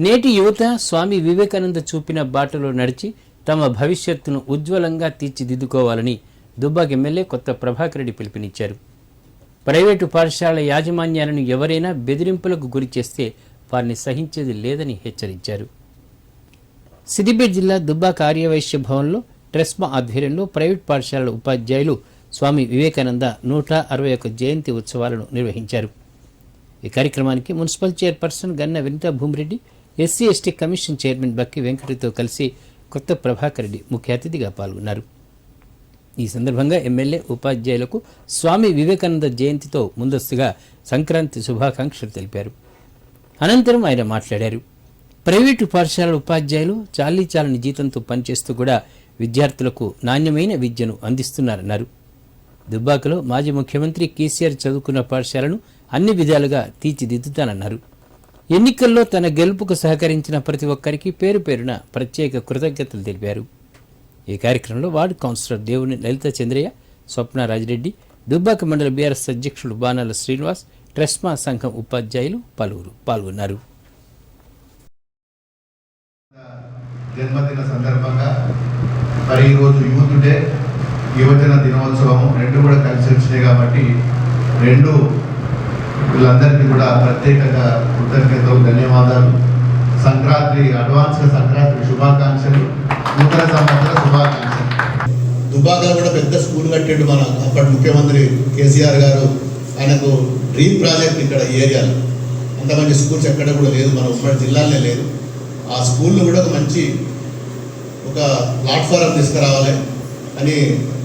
నేటి యువత స్వామి వివేకానంద చూపిన బాటలో నడిచి తమ భవిష్యత్తును ఉజ్వలంగా తీర్చిదిద్దుకోవాలని దుబ్బాక ఎమ్మెల్యే కొత్త ప్రభాకర్ రెడ్డి పిలుపునిచ్చారు. ప్రైవేటు పాఠశాల యాజమాన్యాలను ఎవరైనా బెదిరింపులకు గురి చేస్తే వారిని సహించేది లేదని హెచ్చరించారు. సిద్దిపేట జిల్లా దుబ్బాక ఆర్యవైశ్య భవన్లో ట్రెస్మా ఆధ్వర్యంలో ప్రైవేట్ పాఠశాలల ఉపాధ్యాయులు స్వామి వివేకానంద నూట అరవై ఒక జయంతి ఉత్సవాలను నిర్వహించారు. ఈ కార్యక్రమానికి municipal chairperson Ganna Vinitha Bhumireddy SC ST commission chairman Bakki వెంకటతో కలిసి కొత్త ప్రభాకర్ రెడ్డి ముఖ్య అతిథిగా పాల్గొన్నారు. ఈ సందర్భంగా ఎమ్మెల్యే ఉపాధ్యాయులకు స్వామి వివేకానంద జయంతితో ముందస్తుగా సంక్రాంతి శుభాకాంక్షలు తెలిపారు. అనంతరం ఆయన మాట్లాడారు. ప్రైవేటు పాఠశాలల ఉపాధ్యాయులు చాలీ చాలని జీతంతో పనిచేస్తూ కూడా విద్యార్థులకు నాణ్యమైన విద్యను అందిస్తున్నారన్నారు. దుబ్బాకలో మాజీ ముఖ్యమంత్రి కేసీఆర్ చదువుకున్న పాఠశాలను అన్ని విధాలుగా తీర్చిదిద్దుతానన్నారు. ఎన్నికల్లో తన గెలుపుకు సహకరించిన ప్రతి ఒక్కరికి పేరు పేరున ప్రత్యేక కృతజ్ఞతలు తెలిపారు. ఈ కార్యక్రమంలో వార్డు కౌన్సిలర్ దేవుని లలిత చంద్రయ్య స్వప్న రాజిరెడ్డి దుబ్బాక మండల బీఆర్ఎస్ అధ్యక్షుడు బాణాల శ్రీనివాస్ ట్రెస్మా సంఘం ఉపాధ్యాయులు పలువురు పాల్గొన్నారు. జన్మదిన సందర్భంగా మరి ఈరోజు యూత్ డే యువజన దినోత్సవం రెండు కూడా కలిసి వచ్చినాయి కాబట్టి రెండు వీళ్ళందరికీ కూడా ప్రత్యేకంగా కృతజ్ఞతలు ధన్యవాదాలు. సంక్రాంతి అడ్వాన్స్గా సంక్రాంతి శుభాకాంక్షలు. నూతన సంవత్సర శుభాకాంక్షలు. దుబ్బాకలో కూడా పెద్ద స్కూల్ కట్టిండు మన అప్పటి ముఖ్యమంత్రి కేసీఆర్ గారు. ఆయనకు డ్రీమ్ ప్రాజెక్ట్ ఇక్కడ ఏరియాలో. అంత మంచి స్కూల్స్ ఎక్కడ కూడా లేదు మన ఉమ్మడి జిల్లాలోనే లేదు. ఆ స్కూల్లో కూడా ఒక మంచి ఒక ప్లాట్ఫారం తీసుకురావాలి. అని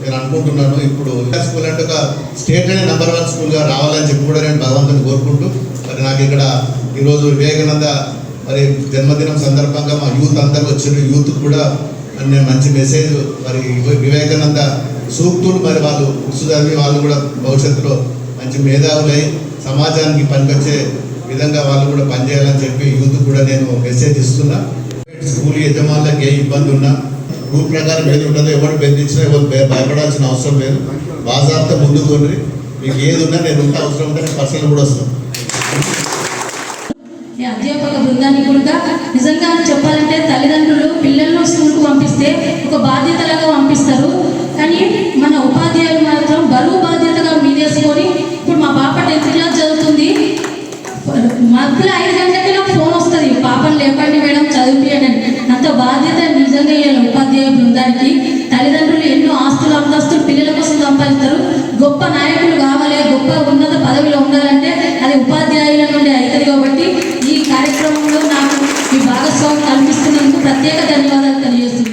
నేను అనుకుంటున్నాను. ఇప్పుడు స్కూల్ అంటే ఒక స్టేట్లోనే నెంబర్ వన్ స్కూల్గా రావాలని చెప్పి కూడా నేను భగవంతుని కోరుకుంటూ మరి నాకు ఇక్కడ ఈరోజు వివేకానంద మరి జన్మదినం సందర్భంగా మా యూత్ అందరూ వచ్చిన యూత్ కూడా నేను మంచి మెసేజ్ మరి వివేకానంద సూక్తులు మరి వాళ్ళు బుక్స్ చదివి వాళ్ళు కూడా భవిష్యత్తులో మంచి మేధావులై సమాజానికి పనికొచ్చే విధంగా వాళ్ళు కూడా పనిచేయాలని చెప్పి యూత్ కూడా నేను మెసేజ్ ఇస్తున్నా. స్కూల్ యజమానులకు ఏ ఇబ్బంది ఉన్నా రూల్ ప్రకారం ఏది ఉండదో ఎవరు బెదిరించినా ఎవరు భయపడాల్సిన అవసరం లేదు. బాజాబ్తా ముందుకు మీకు ఏది ఉన్నా నేను ఉంటే అవసరం ఉంటే నేను పర్సనల్ కూడా వస్తాను. ఈ అధ్యాపక బృందానికి కూడా నిజంగా చెప్పాలంటే తల్లిదండ్రులు పిల్లలను స్కూల్కు పంపిస్తే ఒక బాధ్యతలాగా పంపిస్తారు. ఇవ్వాలి బృందానికి తల్లిదండ్రులు ఎన్నో ఆస్తులు అంతస్తులు పిల్లల కోసం సంపాదిస్తారు. గొప్ప నాయకులు కావాలి గొప్ప ఉన్నత పదవిలో ఉండాలంటే అది ఉపాధ్యాయుల నుండి అవుతుంది కాబట్టి ఈ కార్యక్రమంలో నాకు ఈ భాగస్వామి కల్పిస్తున్నందుకు ప్రత్యేక ధన్యవాదాలు తెలియజేస్తున్నాను.